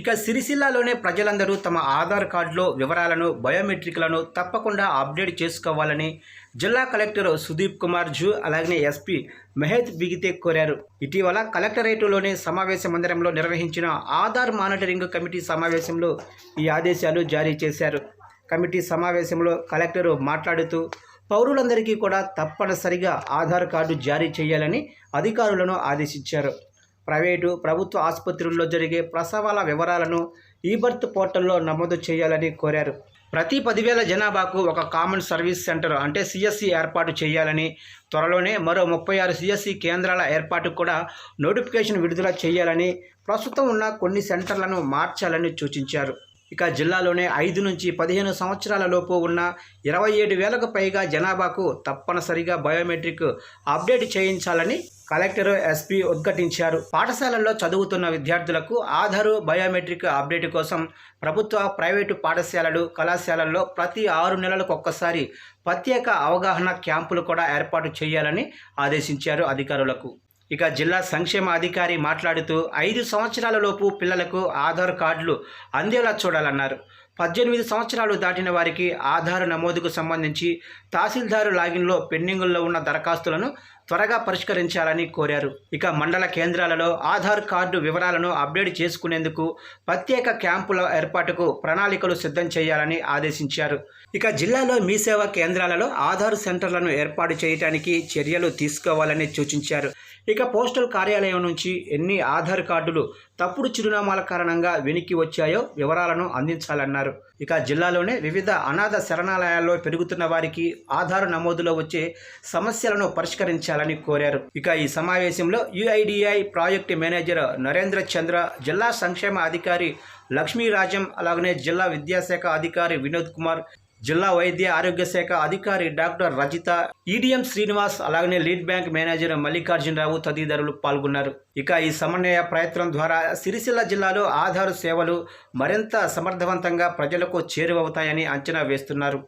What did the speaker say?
ఇక సిరిసిల్లాలోనే ప్రజలందరూ తమ ఆధార్ కార్డులో వివరాలను బయోమెట్రిక్లను తప్పకుండా అప్డేట్ చేసుకోవాలని జిల్లా కలెక్టర్ సుదీప్ కుమార్ జూ అలాగే ఎస్పీ మెహత్ బిగితే కోరారు. ఇటీవల కలెక్టరేటులోని సమావేశ మందిరంలో నిర్వహించిన ఆధార్ మానిటరింగ్ కమిటీ సమావేశంలో ఈ ఆదేశాలు జారీ చేశారు. కమిటీ సమావేశంలో కలెక్టరు మాట్లాడుతూ పౌరులందరికీ కూడా తప్పనిసరిగా ఆధార్ కార్డు జారీ చేయాలని అధికారులను ఆదేశించారు. ప్రైవేటు ప్రభుత్వ ఆసుపత్రుల్లో జరిగే ప్రసవాల వివరాలను ఈ బర్త్ పోర్టల్లో నమోదు చేయాలని కోరారు. ప్రతి పదివేల జనాభాకు ఒక కామన్ సర్వీస్ సెంటర్ అంటే సిఎస్సి ఏర్పాటు చేయాలని త్వరలోనే మరో ముప్పై ఆరు సిఎస్సి కేంద్రాల ఏర్పాటుకు కూడా నోటిఫికేషన్ విడుదల చేయాలని ప్రస్తుతం ఉన్న కొన్ని సెంటర్లను మార్చాలని సూచించారు. ఇక జిల్లాలోనే ఐదు నుంచి పదిహేను సంవత్సరాల లోపు ఉన్న ఇరవై ఏడు వేలకు పైగా జనాభాకు తప్పనిసరిగా బయోమెట్రిక్ అప్డేట్ చేయించాలని కలెక్టర్ ఎస్పీ ఉద్ఘాటించారు. పాఠశాలల్లో చదువుతున్న విద్యార్థులకు ఆధారు బయోమెట్రిక్ అప్డేట్ కోసం ప్రభుత్వ ప్రైవేటు పాఠశాలలు కళాశాలల్లో ప్రతి ఆరు నెలలకు ఒక్కసారి ప్రత్యేక అవగాహన క్యాంపులు కూడా ఏర్పాటు చేయాలని ఆదేశించారు అధికారులకు. ఇక జిల్లా సంక్షేమ అధికారి మాట్లాడుతూ ఐదు సంవత్సరాల లోపు పిల్లలకు ఆధార్ కార్డులు అందేలా చూడాలన్నారు. పద్దెనిమిది సంవత్సరాలు దాటిన వారికి ఆధార్ నమోదుకు సంబంధించి తహసీల్దారు లాగిన్లో పెండింగుల్లో ఉన్న దరఖాస్తులను త్వరగా పరిష్కరించాలని కోరారు. ఇక మండల కేంద్రాలలో ఆధార్ కార్డు వివరాలను అప్డేట్ చేసుకునేందుకు ప్రత్యేక క్యాంపుల ఏర్పాటుకు ప్రణాళికలు సిద్ధం చేయాలని ఆదేశించారు. ఇక జిల్లాలో మీ సేవా కేంద్రాలలో ఆధార్ సెంటర్లను ఏర్పాటు చేయడానికి చర్యలు తీసుకోవాలని సూచించారు. ఇక పోస్టల్ కార్యాలయం నుంచి ఎన్ని ఆధార్ కార్డులు తప్పుడు చిరునామాల కారణంగా వెనక్కి వచ్చాయో వివరాలను అందించాలన్నారు. ఇక జిల్లాలోనే వివిధ అనాథ శరణాలయాల్లో పెరుగుతున్న వారికి ఆధార్ నమోదులో వచ్చే సమస్యలను పరిష్కరించాలని కోరారు. ఇక ఈ సమావేశంలో UIDAI project manager Narendra Chandra జిల్లా సంక్షేమ అధికారి లక్ష్మీరాజం అలాగనే జిల్లా విద్యాశాఖ అధికారి వినోద్ కుమార్ జిల్లా వైద్య ఆరోగ్య శాఖ అధికారి డాక్టర్ రజిత ఈడిఎం శ్రీనివాస్ అలాగనే లీడ్ బ్యాంక్ మేనేజర్ మల్లికార్జునరావు తదితరులు పాల్గొన్నారు. ఇక ఈ సమన్వయ ప్రయత్నం ద్వారా సిరిసిల్ల జిల్లాలో ఆధార్ సేవలు మరింత సమర్థవంతంగా ప్రజలకు చేరువవుతాయని అంచనా వేస్తున్నారు.